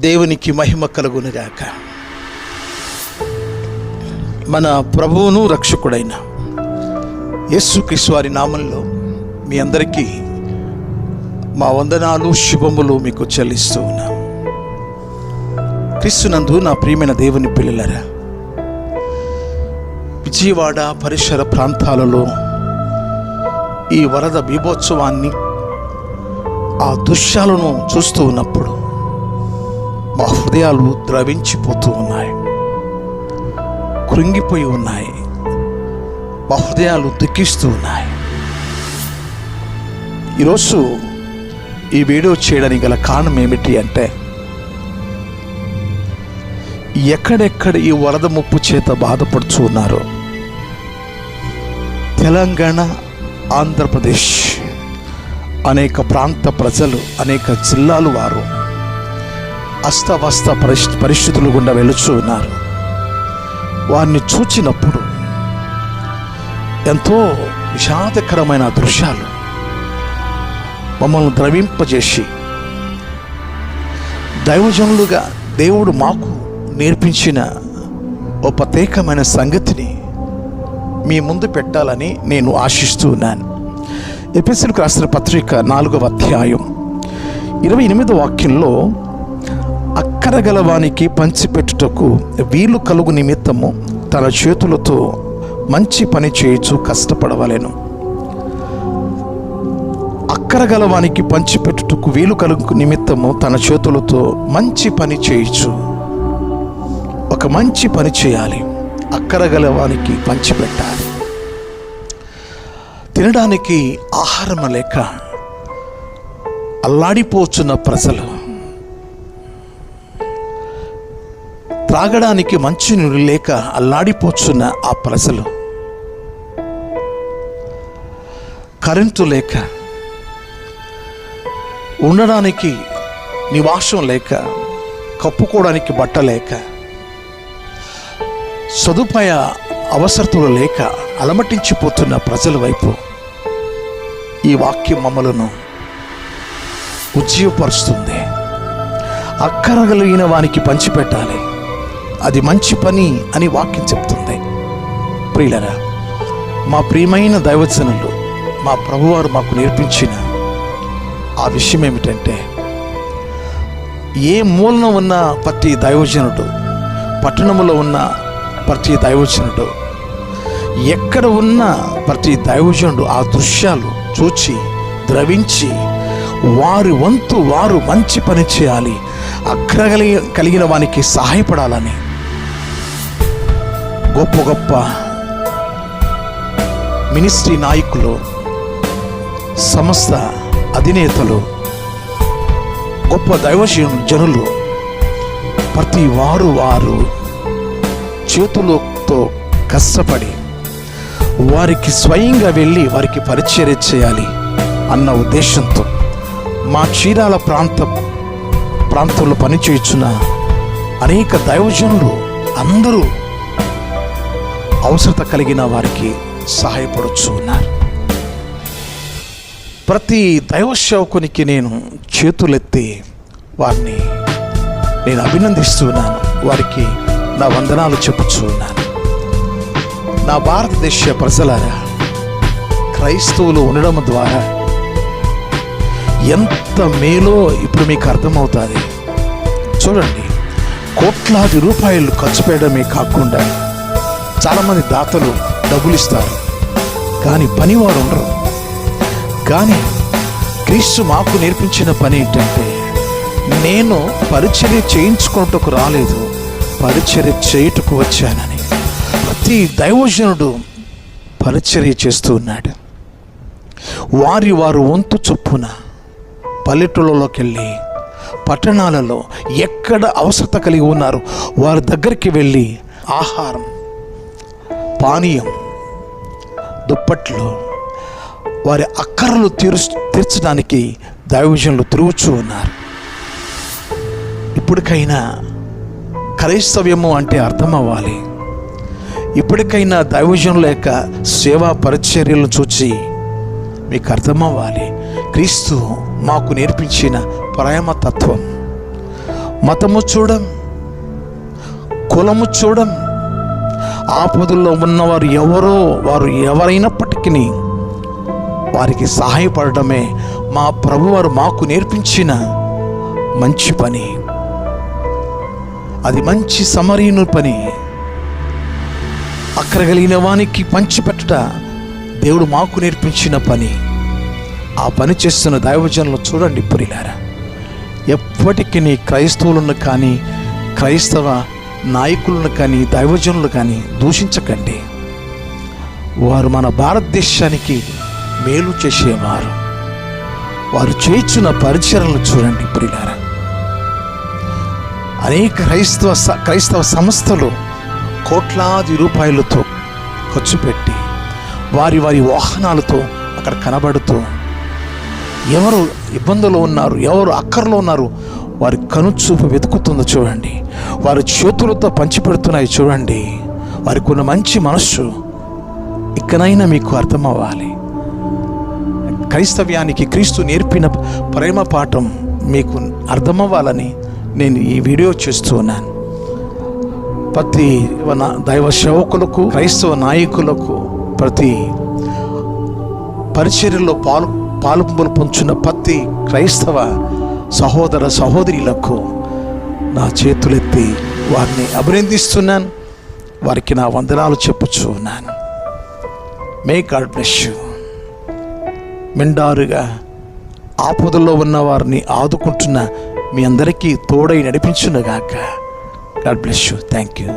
దేవునికి మహిమ కలుగునుగాక. మన ప్రభువును రక్షకుడైన యేసుక్రీస్తు వారి నామంలో మీ అందరికీ మా వందనాలు శుభములు మీకు చెల్లిస్తూ ఉన్నాం. క్రీస్తునందు నా ప్రియమైన దేవుని పిల్లలరా విజయవాడ పరిసర ప్రాంతాలలో ఈ వరద బీభోత్సవాన్ని ఆ దృశ్యాలను చూస్తూ ఉన్నప్పుడు మా హృదయాలు ద్రవించిపోతూ ఉన్నాయి. కృంగిపోయి ఉన్నాయి. మా హృదయాలు దుఃఖిస్తూ ఉన్నాయి. ఈరోజు ఈ వీడియో చేయడానికి గల కారణం ఏమిటి అంటే ఎక్కడెక్కడ ఈ వరద ముప్పు చేత బాధపడుతూ ఉన్నారో. తెలంగాణ ఆంధ్రప్రదేశ్ అనేక ప్రాంత ప్రజలు అనేక జిల్లాలు వారు అస్తవస్త పరిస్థి పరిస్థితులు గుండా వెళుచు ఉన్నారు వారిని చూచినప్పుడు ఎంతో విషాదకరమైన దృశ్యాలు మమ్మల్ని ద్రవింపజేసి దైవజనులుగా దేవుడు మాకు నేర్పించిన ఓ ప్రత్యేకమైన సంగతిని మీ ముందు పెట్టాలని నేను ఆశిస్తూ ఉన్నాను. ఎపిసోడ్కి రాసిన పత్రిక నాలుగవ అధ్యాయం ఇరవై ఎనిమిదో వాక్యంలో అక్కరగలవానికి పంచిపెట్టుటకు వీలు కలుగు నిమిత్తము తన చేతులతో మంచి పని చేయొచ్చు కష్టపడవలెను. అక్కరగలవానికి పంచిపెట్టుటకు వీలు కలుగు నిమిత్తము తన చేతులతో మంచి పని చేయొచ్చు ఒక మంచి పని చేయాలి. అక్కరగలవానికి పంచిపెట్టాలి. తినడానికి ఆహారం లేక అల్లాడిపోచున్న ప్రజలు త్రాగడానికి మంచి నీళ్ళు లేక అల్లాడిపోచున్న ఆ ప్రజలు. కరెంటు లేక ఉండడానికి నివాసం లేక కప్పుకోవడానికి బట్ట లేక సదుపాయ అవసరతలు లేక అలమటించిపోతున్న ప్రజల వైపు ఈ వాక్యం మమ్మలను ఉజ్జీవపరుస్తుంది. అక్కరగలిగిన వానికి పంచిపెట్టాలి. అది మంచి పని అని వాక్యం చెప్తుంది. ప్రియులరా మా ప్రియమైన దైవజనులు మా ప్రభువారు మాకు నేర్పించిన ఆ విషయం ఏమిటంటే ఏ మూలన ఉన్న ప్రతి దైవజనుడు పట్టణంలో ఉన్న ప్రతి దైవజనుడు ఎక్కడ ఉన్న ప్రతి దైవజనుడు ఆ దృశ్యాలు చూచి ద్రవించి వారి వంతు వారు మంచి పని చేయాలి అగ్రగలి కలిగిన వానికి సహాయపడాలని గొప్ప గొప్ప మినిస్ట్రీ నాయకులు సంస్థ అధినేతలు గొప్ప దైవ జనులు ప్రతి వారు వారు చేతులతో కష్టపడి వారికి స్వయంగా వెళ్ళి వారికి పరిచర్య చేయాలి అన్న ఉద్దేశంతో మా చీరాల ప్రాంత ప్రాంతంలో పనిచేయుచున్న అనేక దైవజనులు అందరూ అవసరత కలిగిన వారికి సహాయపడుచు ఉన్నారు. ప్రతి దైవ సేవకునికి నేను చేతులెత్తి వారిని నేను అభినందిస్తున్నాను వారికి నా వందనాలు చెప్పుచూ ఉన్నాను. నా భారతదేశ ప్రజలారా క్రైస్తవులు ఉండడం ద్వారా ఎంత మేలో ఇప్పుడు మీకు అర్థమవుతుంది? చూడండి కోట్లాది రూపాయలు ఖర్చు పెట్టడమే కాకుండా చాలామంది దాతలు డబ్బులు ఇస్తారు కానీ పనివారు ఉండరు. కానీ క్రీస్తు మాకు నేర్పించిన పని ఏంటంటే నేను పరిచర్య చేయించుకోవటకు రాలేదు పరిచర్య చేయుటకు వచ్చానని. ప్రతి దైవజనుడు పరిచర్య చేస్తూ ఉన్నాడు. వారి వారు వంతు చొప్పున పల్లెటూళ్ళలోకి వెళ్ళి పట్టణాలలో ఎక్కడ అవసరత కలిగి ఉన్నారు వారి దగ్గరికి వెళ్ళి ఆహారం పానీయం దుప్పట్లు వారి అక్కర్లు తీరు తీర్చడానికి దైవజనులు తిరుగుచూ ఉన్నారు. ఇప్పటికైనా క్రైస్తవ్యము అంటే అర్థం అవ్వాలి ఇప్పటికైనా దైవజనుల యొక్క సేవా పరిచర్యలు చూచి మీకు అర్థమవ్వాలి. క్రీస్తు మాకు నేర్పించిన ప్రేమ తత్వం. మతము చూడం కులము చూడం ఆపదల్లో ఉన్నవారు ఎవరో వారు ఎవరైనప్పటికీ వారికి సహాయపడడమే మా ప్రభువారు మాకు నేర్పించిన మంచి పని. అది మంచి సమరీను పని. అక్కరగలిగిన వానికి పంచిపెట్టట దేవుడు మాకు నేర్పించిన పని. ఆ పని చేస్తున్న దైవజనులు చూడండి పురిలారా. ఎప్పటికీ నీ క్రైస్తవులను కానీ క్రైస్తవ నాయకులను కానీ దైవజనులు కానీ దూషించకండి. వారు మన భారతదేశానికి మేలు చేసేవారు. వారు చేయించిన పరిచయలను చూడండి ప్రియులారా. అనేక క్రైస్తవ స- క్రైస్తవ సంస్థలు కోట్లాది రూపాయలతో ఖర్చు పెట్టి వారి వారి వాహనాలతో అక్కడ కనబడుతూ ఎవరు ఇబ్బందులు ఉన్నారు ఎవరు అక్కర్లో ఉన్నారు వారి కనుచూపు వెతుకుతుందో చూడండి. వారి చేతులతో పంచిపెడుతున్నాయి చూడండి. వారికి ఉన్న మంచి మనస్సు ఇకనైనా మీకు అర్థమవ్వాలి. క్రైస్తవ్యానికి క్రీస్తు నేర్పిన ప్రేమ పాఠం మీకు అర్థమవ్వాలని నేను ఈ వీడియో చేస్తూ ఉన్నాను. ప్రతి దైవ సేవకులకు క్రైస్తవ నాయకులకు ప్రతి పరిచర్యలో పాలు పాలు పొంచున్న ప్రతి క్రైస్తవ సహోదర సహోదరులకు నా చేతులెత్తి వారిని అభినందిస్తున్నాను. వారికి నా వందనాలు చెప్పుచూ ఉన్నాను మే గాడ్ బ్లెస్ యూ మిండారుగా ఆపదల్లో ఉన్న వారిని ఆదుకుంటున్న మీ అందరికీ తోడై నడిపించునుగాక. God bless you thank you